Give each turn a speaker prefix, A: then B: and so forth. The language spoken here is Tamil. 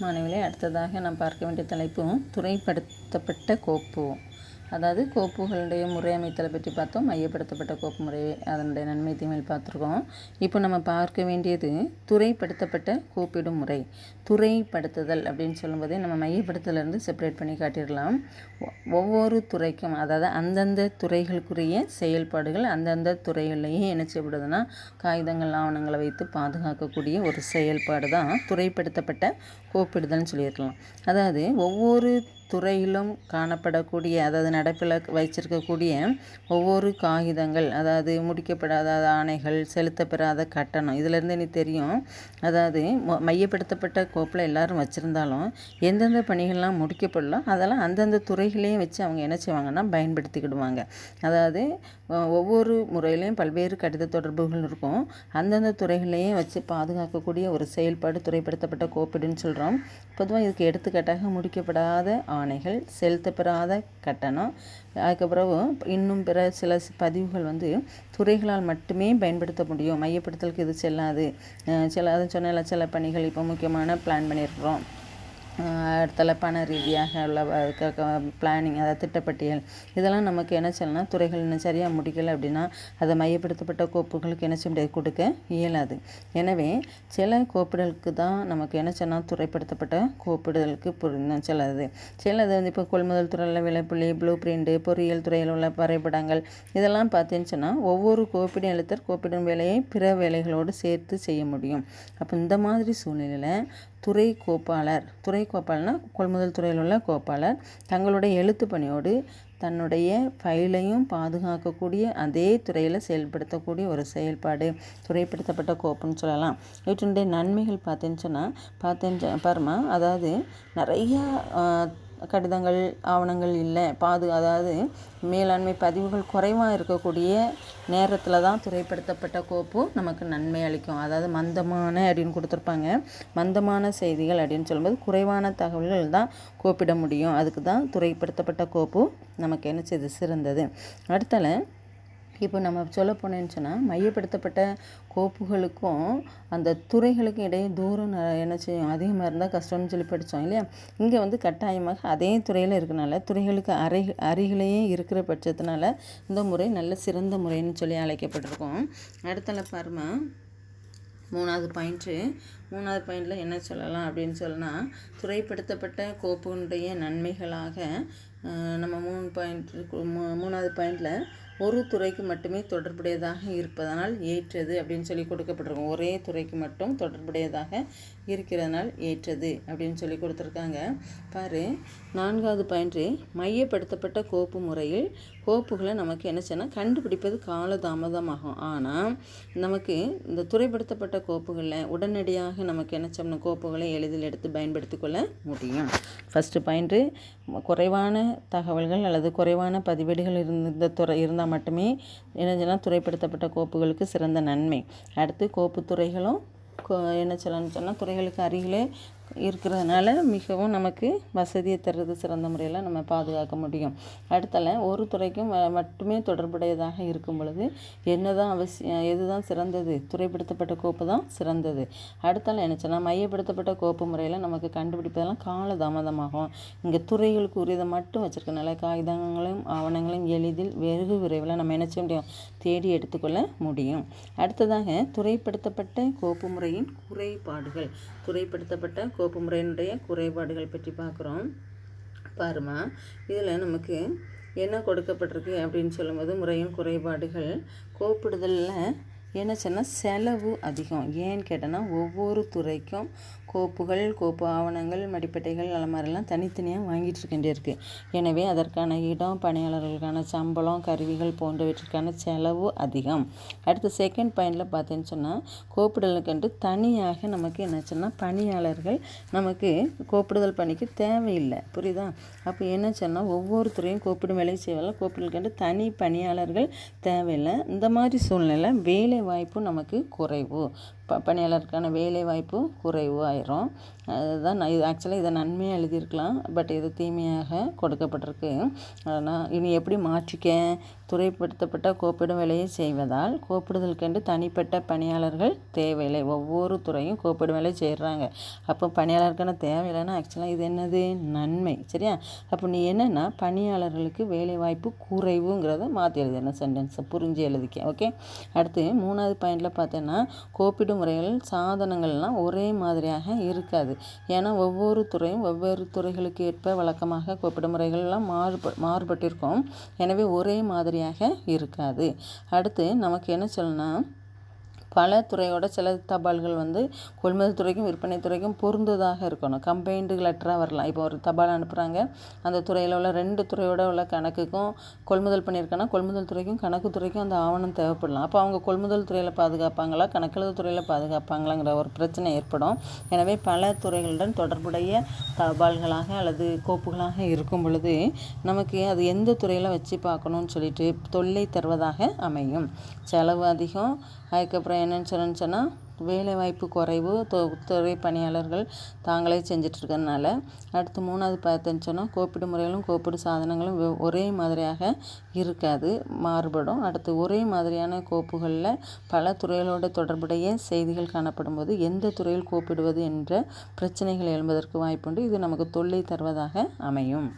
A: மாணவிகளை அடுத்ததாக நாம் பார்க்க வேண்டிய தலைப்பும் துறைப்படுத்தப்பட்ட கோப்பு. அதாவது கோப்புகளுடைய முறை அமைத்தலை பற்றி பார்த்தோம். மையப்படுத்தப்பட்ட கோப்பு முறை அதனுடைய நன்மை தீமையில் பார்த்துருக்கோம். இப்போ நம்ம பார்க்க வேண்டியது துறைப்படுத்தப்பட்ட கோப்பிடும் முறை. துறைப்படுத்துதல் அப்படின்னு சொல்லும்போதே நம்ம மையப்படுத்தலேருந்து செப்பரேட் பண்ணி காட்டிடலாம். ஒவ்வொரு துறைக்கும் அதாவது அந்தந்த துறைகளுக்குரிய செயல்பாடுகள் அந்தந்த துறைகள்லையே என்ன செய்யப்படுதுன்னா காகிதங்கள் ஆவணங்களை வைத்து பாதுகாக்கக்கூடிய ஒரு செயல்பாடு தான் துறைப்படுத்தப்பட்ட கோப்பிடுதல்னு சொல்லியிருக்கலாம். அதாவது ஒவ்வொரு துறையிலும் காணப்படக்கூடிய அதாவது நடப்பில் வைச்சிருக்கக்கூடிய ஒவ்வொரு காகிதங்கள் அதாவது முடிக்கப்படாத ஆணைகள் செலுத்தப்பெறாத கட்டணம் இதிலேருந்து எனக்கு தெரியும். அதாவது மையப்படுத்தப்பட்ட கோப்பில் எல்லாரும் வச்சுருந்தாலும் எந்தெந்த பணிகள்லாம் முடிக்கப்படலாம் அதெல்லாம் அந்தந்த துறைகளையும் வச்சு அவங்க என்ன செய்வாங்கன்னா பயன்படுத்திக்கிடுவாங்க. அதாவது ஒவ்வொரு முறையிலையும் பல்வேறு கடித தொடர்புகள் இருக்கும். அந்தந்த துறைகளையும் வச்சு பாதுகாக்கக்கூடிய ஒரு செயல்பாடு துறைப்படுத்தப்பட்ட கோப்பிடுன்னு சொல்கிறோம் பொதுவாக இதுக்கு எடுத்துக்காட்டாக முடிக்கப்படாத ஆணைகள் செலுத்தப்பெறாத கட்டணம். அதுக்கப்புறம் இன்னும் பிற சில பதிவுகள் வந்து துறைகளால் மட்டுமே பயன்படுத்த முடியும். மையப்படுத்தலுக்கு இது செல்லாது. சில அதை சொன்ன சில பணிகள் இப்போ முக்கியமான பிளான் பண்ணியிருக்கிறோம் அடுத்தல பண ரீதியாக உள்ள பிளானிங் அதாவது திட்டப்பட்டியல் இதெல்லாம் நமக்கு என்ன செய்யலாம் துறைகள் இன்னும் சரியாக முடிக்கலை அப்படின்னா அதை மையப்படுத்தப்பட்ட கோப்புகளுக்கு என்ன செய்ய முடியாது கொடுக்க இயலாது. எனவே சில கோப்பிடலுக்கு தான் நமக்கு என்ன சொன்னால் துறைப்படுத்தப்பட்ட கோப்பிடுதலுக்கு புரிந்து செல்லாது சிலது வந்து இப்போ கொள்முதல் துறையில் விலைப்புள்ளி ப்ளூ பிரிண்ட்டு பொறியியல் துறையில் உள்ள வரைபடங்கள் இதெல்லாம் பார்த்தீங்கன்னு சொன்னால் ஒவ்வொரு கோப்பிடும் எழுத்தர் கோப்பிடும் வேலையை பிற வேலைகளோடு சேர்த்து செய்ய முடியும். அப்போ இந்த மாதிரி சூழ்நிலையில் துறை கோப்பாளர் துறை கோப்பாளர்னா கொள்முதல் துறையில் உள்ள கோப்பாளர். தங்களுடைய எழுத்து பணியோடு தன்னுடைய ஃபைலையும் பாதுகாக்கக்கூடிய அதே துறையில் செயல்படுத்தக்கூடிய ஒரு செயல்பாடு துறைப்படுத்தப்பட்ட கோப்புன்னு சொல்லலாம். இவற்றினுடைய நன்மைகள் பார்த்தேன்னு சொன்னால் பார்த்தேன்னு பாருமா அதாவது நிறையா கடிதங்கள் ஆவணங்கள் இல்லை. பாது அதாவது மேலாண்மை பதிவுகள் குறைவாக இருக்கக்கூடிய நேரத்தில் தான் துறைப்படுத்தப்பட்ட கோப்பு நமக்கு நன்மை அளிக்கும். அதாவது மந்தமான அப்படின்னு கொடுத்துருப்பாங்க. மந்தமான செய்திகள் அப்படின்னு சொல்லும்போது குறைவான தகவல்கள் தான் கோப்பிட முடியும். அதுக்கு தான் துறைப்படுத்தப்பட்ட கோப்பு நமக்கு என்ன செய்து சிறந்தது. அடுத்தல இப்போ நம்ம சொல்ல போனேன்னு சொன்னால் மையப்படுத்தப்பட்ட கோப்புகளுக்கும் அந்த துறைகளுக்கும் இடையே தூரம் என்ன செய்யும் அதிகமாக இருந்தால் கஷ்டம்னு சொல்லி படித்தோம் இல்லையா? இங்கே வந்து கட்டாயமாக அதே துறையில் இருக்கனால துறைகளுக்கு அரை அருகிலேயே இருக்கிற பட்சத்தினால இந்த முறை நல்ல சிறந்த முறைன்னு சொல்லி அழைக்கப்பட்டிருக்கோம். அடுத்தல பாருமா மூணாவது பாயிண்ட்டு மூணாவது பாயிண்டில் என்ன சொல்லலாம் அப்படின்னு சொன்னால் துறைப்படுத்தப்பட்ட கோப்புனுடைய நன்மைகளாக நம்ம மூணு பாயிண்ட் மூணாவது பாயிண்டில் ஒரு துறைக்கு மட்டுமே தொடர்புடையதாக இருப்பதனால் ஏற்றது அப்படின்னு சொல்லி கொடுக்கப்பட்டிருக்கும். ஒரே துறைக்கு மட்டும் தொடர்புடையதாக இருக்கிறதனால் ஏற்றது அப்படின்னு சொல்லி கொடுத்துருக்காங்க. பாரு நான்காவது பயின்று மையப்படுத்தப்பட்ட கோப்பு முறையில் கோப்புகளை நமக்கு என்ன செய்யணும் கண்டுபிடிப்பது கால தாமதமாகும் ஆனால் நமக்கு இந்த துறைப்படுத்தப்பட்ட கோப்புகளில் உடனடியாக நமக்கு என்ன செய்யணும் கோப்புகளை எளிதில் எடுத்து பயன்படுத்தி கொள்ள முடியும். ஃபஸ்ட்டு பாயிண்ட்டு குறைவான தகவல்கள் அல்லது குறைவான பதிவேடுகள் இருந்த துறை இருந்தால் மட்டுமே என்ன துறைப்படுத்தப்பட்ட கோப்புகளுக்கு சிறந்த நன்மை. அடுத்து கோப்பு துறைகளும் என்ன சொல்லணும்னு சொன்னால் துறைகளுக்கு அருகிலே இருக்கிறதுனால மிகவும் நமக்கு வசதியை தருது சிறந்த முறையில் நம்ம பாதுகாக்க முடியும். அடுத்தல ஒரு துறைக்கும் மட்டுமே தொடர்புடையதாக இருக்கும் பொழுது என்ன தான் அவசியம் எது தான் சிறந்தது? துறைப்படுத்தப்பட்ட கோப்பு தான் சிறந்தது. அடுத்தால நினச்சோன்னா மையப்படுத்தப்பட்ட கோப்பு முறையில் நமக்கு கண்டுபிடிப்பதெல்லாம் கால தாமதமாகும் இங்கே துறைகளுக்கு உரியதை மட்டும் வச்சுருக்கனால காகிதங்களையும் ஆவணங்களும் எளிதில் வெகு விரைவில் நம்ம என்ன செய்ய முடியும்? தேடி எடுத்துக்கொள்ள முடியும். அடுத்ததாக துறைப்படுத்தப்பட்ட கோப்பு முறையின் குறைபாடுகள். துறைப்படுத்தப்பட்ட கோப்பு முறையினுடைய குறைபாடுகள் பற்றி பார்க்குறோம். பாருமா இதில் நமக்கு என்ன கொடுக்கப்பட்டிருக்கு அப்படின்னு சொல்லும்போது முறையின் குறைபாடுகள். கோப்பிடுதலில் என்ன சொன்னால் செலவு அதிகம். ஏன்னு கேட்டோன்னா ஒவ்வொரு துறைக்கும் கோப்புகள் கோப்பு ஆவணங்கள் மடிப்பட்டைகள் மாதிரிலாம் தனித்தனியாக வாங்கிட்டு இருக்க இருக்குது எனவே அதற்கான இடம் பணியாளர்களுக்கான சம்பளம் கருவிகள் போன்றவற்றிற்கான செலவு அதிகம். அடுத்து செகண்ட் பாயிண்டில் பார்த்தேன்னு சொன்னால் கோப்பிடலுக்கென்று தனியாக நமக்கு என்ன சொன்னால் பணியாளர்கள் நமக்கு கோப்பிடுதல் பணிக்கு தேவையில்லை. புரியுதா? அப்போ என்ன சொன்னால் ஒவ்வொரு துறையும் கோப்பிடும் வேலை செய்வாங்க கோப்பிடலுக்கென்று தனி பணியாளர்கள் தேவையில்லை. இந்த மாதிரி சூழ்நிலை வேலை வேலைவாய்ப்பும் நமக்கு குறைவு. ப பணியாளருக்கான வேலைவாய்ப்பு குறைவு ஆயிரும் அதுதான் நான் இது ஆக்சுவலாக இதை நன்மையாக எழுதியிருக்கலாம். பட் இது தீமையாக கொடுக்கப்பட்டிருக்கு. ஆனால் இனி எப்படி மாற்றிக்க துறைப்படுத்தப்பட்ட கோப்பிடும் வேலையை செய்வதால் கோப்பிடுதலுக்கென்று தனிப்பட்ட பணியாளர்கள் தேவையில்லை. ஒவ்வொரு துறையும் கோப்பிடும் வேலை செய்கிறாங்க அப்போ பணியாளருக்கான தேவையில்லைன்னா ஆக்சுவலாக இது என்னது? நன்மை. சரியா? அப்போ நீ என்னென்னா பணியாளர்களுக்கு வேலைவாய்ப்பு குறைவுங்கிறத மாற்றி எழுதிடணும் சென்டென்ஸை புரிஞ்சு எழுதிக்க. ஓகே அடுத்து மூணாவது பாயிண்டில் பார்த்தோன்னா கோப்பிடும் முறைகள் சாதனங்கள்லாம் ஒரே மாதிரியாக இருக்காது. ஏன்னா ஒவ்வொரு துறையும் வெவ்வேறு துறைகளுக்கு ஏற்ப வழக்கமாக கோப்பிடும் முறைகள்லாம் மாறுப மாறுபட்டிருக்கும். எனவே ஒரே மாதிரியாக இருக்காது. அடுத்து நமக்கு என்ன சொல்லணும்னா பல துறையோட சில தபால்கள் வந்து கொள்முதல் துறைக்கும் விற்பனை துறைக்கும் பொருந்ததாக இருக்கணும். கம்பைன்டு லெட்டராக வரலாம். இப்போ ஒரு தபால் அனுப்புகிறாங்க அந்த துறையில் உள்ள ரெண்டு துறையோட உள்ள கணக்குக்கும் கொள்முதல் பண்ணியிருக்கேன்னா கொள்முதல் துறைக்கும் கணக்கு துறைக்கும் அந்த ஆவணம் தேவைப்படலாம். அப்போ அவங்க கொள்முதல் துறையில் பாதுகாப்பாங்களா கணக்கெழுது துறையில் பாதுகாப்பாங்களாங்கிற ஒரு பிரச்சனை ஏற்படும். எனவே பல துறைகளுடன் தொடர்புடைய தபால்களாக அல்லது கோப்புகளாக இருக்கும் பொழுது நமக்கு அது எந்த துறையில் வச்சு பார்க்கணும்னு சொல்லிட்டு தொல்லை தருவதாக அமையும். செலவு அதிகம். அதுக்கப்புறம் என்னென்னு சொன்னேன்னு சொன்னால் வேலைவாய்ப்பு குறைவு தொ துறை பணியாளர்கள் தாங்களே செஞ்சிட்ருக்கறனால அடுத்து மூணாவது பார்த்தேன்னு சொன்னால் கோப்பிடு முறைகளும் கோப்பிடு சாதனங்களும் ஒரே மாதிரியாக இருக்காது மாறுபடும். அடுத்து ஒரே மாதிரியான கோப்புகளில் பல துறைகளோட தொடர்புடைய செய்திகள் காணப்படும் போது எந்த துறையில் கோப்பிடுவது என்ற பிரச்சனைகள் எழும்பதற்கு வாய்ப்புண்டு. இது நமக்கு தொல்லை தருவதாக அமையும்.